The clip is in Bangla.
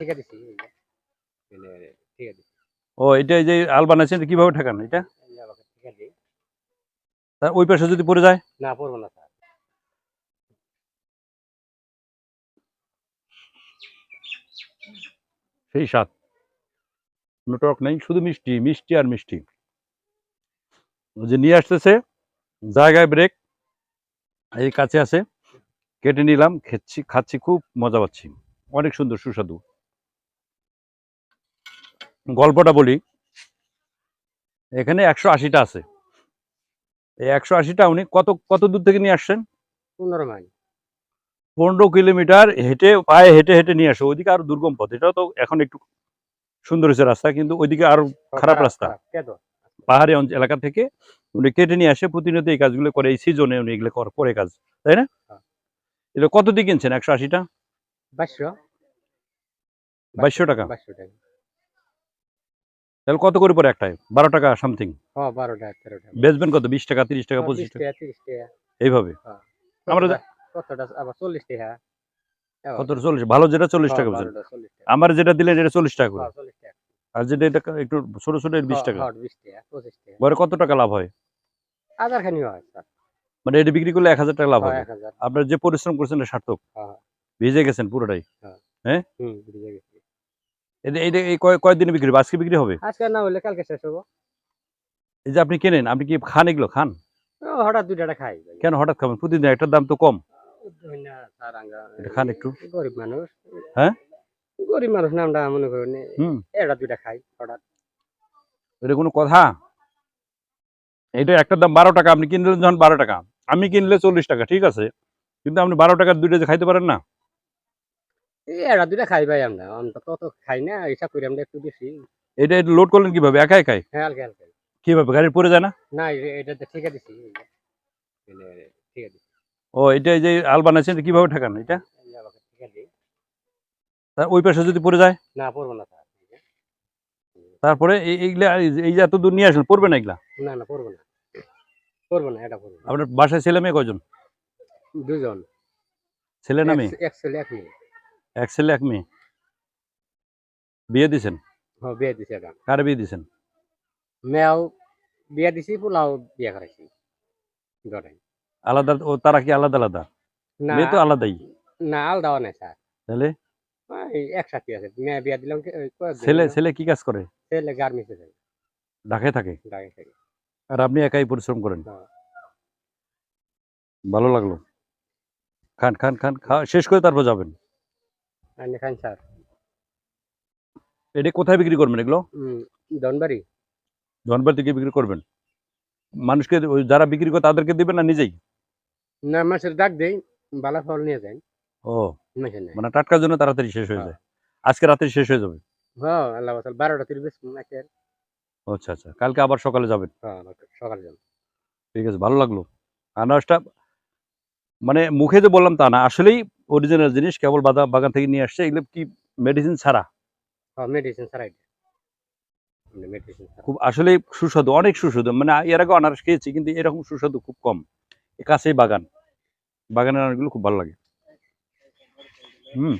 ঠিক আছে ঠিক আছে। ও এটা যে আল বানাইছেন কীভাবে ঠেকান এটা? ঠিক ওই পাশে যদি পড়ে যায়? না পড়ব না স্যার। সেই স্বাদ। কোনো টক নেই শুধু মিষ্টি মিষ্টি আর মিষ্টি। যে নিয়ে আসতেছে জায়গায় ব্রেক। এই কাছে আছে। কেটে নিলাম খেচ্ছি খাচ্ছি খুব মজা পাচ্ছি। অনেক সুন্দর সুস্বাদু। গল্পটা বলি। এখানে একশো আশিটা আছে। এই একশো আশিটা উনি কত কত দূর থেকে নিয়ে আসছেন? পনেরো মাইল। পনেরো কিলোমিটার হেঁটে পায়ে হেঁটে হেঁটে নিয়ে আসে। ওইদিকে আরও দুর্গম পথ। এটাও তো এখন একটু সুন্দর হয়েছে রাস্তা কিন্তু ওইদিকে আরও খারাপ রাস্তা। পাহাড়ি অঞ্চল এলাকা থেকে উনি কেটে নিয়ে আসে। প্রতিনিয়ত এই কাজগুলো করে এই সিজনে উনি এগুলো কর- করে কাজ। তাই না? হ্যাঁ। এটা কত দিয়ে কিনছেন? একশো আশিটা? বাইশশো। বাইশশো টাকা। বাইশশো টাকা। তাহলে কত করে পরে একটাই বারো টাকা সামথিং বেচবেন কত? বিশ টাকা তিরিশ টাকা পঁচিশ টাকা? এইভাবে? আমরা কত? চল্লিশ। ভালো যেটা চল্লিশ টাকা হ্যাঁ, টাকা। আমার যেটা দিলেন এটা চল্লিশ টাকা করে। হ্যাঁ, আর যেটা এটা একটু ছোট ছোট বিশ হ্যাঁ, টাকা। হ্যাঁ, পরে কত টাকা লাভ হয়? হয় মানে এটা বিক্রি করলে এক হাজার টাকা লাভ হ্যাঁ, হবে। আপনার যে পরিশ্রম করছেন সার্থক। হ্যাঁ। ভিজে গেছেন পুরোটাই। গেছি। এটা- এটা এই কয় বিক্রি আজকে বিক্রি হবে? আজকে না হলে কালকে শেষ হব। এই যে আপনি কেনেন? আপনি কি খান এগুলো? খান? হঠাৎ দুইটা খাই কেন হঠাৎ খাবেন? প্রতিদিন একটার দাম তো কম। খান একটু। গরিব মানুষ। হ্যাঁ? গরিব মানুষ নামটা মনে করেন এটা দুইটা খাই হঠাৎ। এটা কোনো কথা? এটা একটার দাম বারো টাকা আপনি কিনলেন যখন বারো টাকা। আমি কিনলে চল্লিশ টাকা ঠিক আছে? কিন্তু আপনি বারো টাকার দুইটা যে খাইতে পারেন না? এটা দুইটা খাই ভাই আমরা। আমরা তত খাই না হিসাব করি আমরা একটু বেশি। এটা এটা লোড করলেন কীভাবে? একা একাই হ্যাঁ হালকা হালকা কীভাবে? গাড়ির পরে যায় না? না এ- এটাতে ঠিক আছে ঠিক আছে ও এটা যে আল বানাইছেন কীভাবে ঠেকান এটা? তা ওই পাশে যদি পড়ে যায়? না পড়ব না তারপরে এই এইগুলা এই যে- এত দূর নিয়ে আসলেন পড়বে না এগুলা? না না পড়ব না। পড়ব না এটা পড়ব আপনার বাসায় ছেলে মেয়ে কয়জন? দুজন। ছেলে না মেয়ে? এক ছেলে এক মেয়ে। এক ছেলে এক মেয়ে। বিয়ে দিছেন? হ্যাঁ বিয়ে দিছে এটা কারে বিয়ে দিছেন? মেয়েও বিয়ে দিছি পোলাও বিয়ে করাইছি। আলাদা ও তারা কি আলাদা আলাদা? না। মেয়ে তো আলাদাই। না আলাদা নাই স্যার। তাহলে? একসাথে আছে। মেয়ে বিয়ে দিলাম ছেলে ছেলে কি কাজ করে? ছেলে গার্মেন্টসে যায় ঢাকায় থাকে? ঢাকা থেকে। আর আপনি একাই পরিশ্রম করেন? হ্যাঁ। ভালো লাগল। খান খান খান খাওয়া শেষ করে তারপর যাবেন। খান স্যার এটা কোথায় বিক্রি করবেন এগুলো? ধনবাড়ি। জনবার থেকে বিক্রি করবেন? মানুষকে যারা বিক্রি করে তাদেরকে দিবেন না নিজেই? না মাসের ডাক দেই বালা ফল নিয়ে যাই ও মানে টাটকার জন্য তাড়াতাড়ি শেষ হয়ে হ্যাঁ। যায়। আজকে রাতে শেষ হয়ে যাবে? হ্যাঁ আল্লাহ বারোটা তিরিশ আচ্ছা আচ্ছা। কালকে আবার সকালে যাবেন? হ্যাঁ সকালে যান ঠিক আছে ভালো লাগল। আনারসটা মানে মুখে যে বললাম তা না আসলেই অরিজিনাল জিনিস কেবল বাদা বাগান থেকে নিয়ে আসছে। এগুলো কি মেডিসিন ছাড়া? হ্যাঁ মেডিসিন মেডিসিন ছাড়া। খুব আসলে সুস্বাদু অনেক সুস্বাদু। মানে এর আগে আনারস খেয়েছি কিন্তু এরকম সুস্বাদু খুব কম। কাছেই বাগান। বাগানের অনেকগুলো খুব ভালো লাগে। হুম।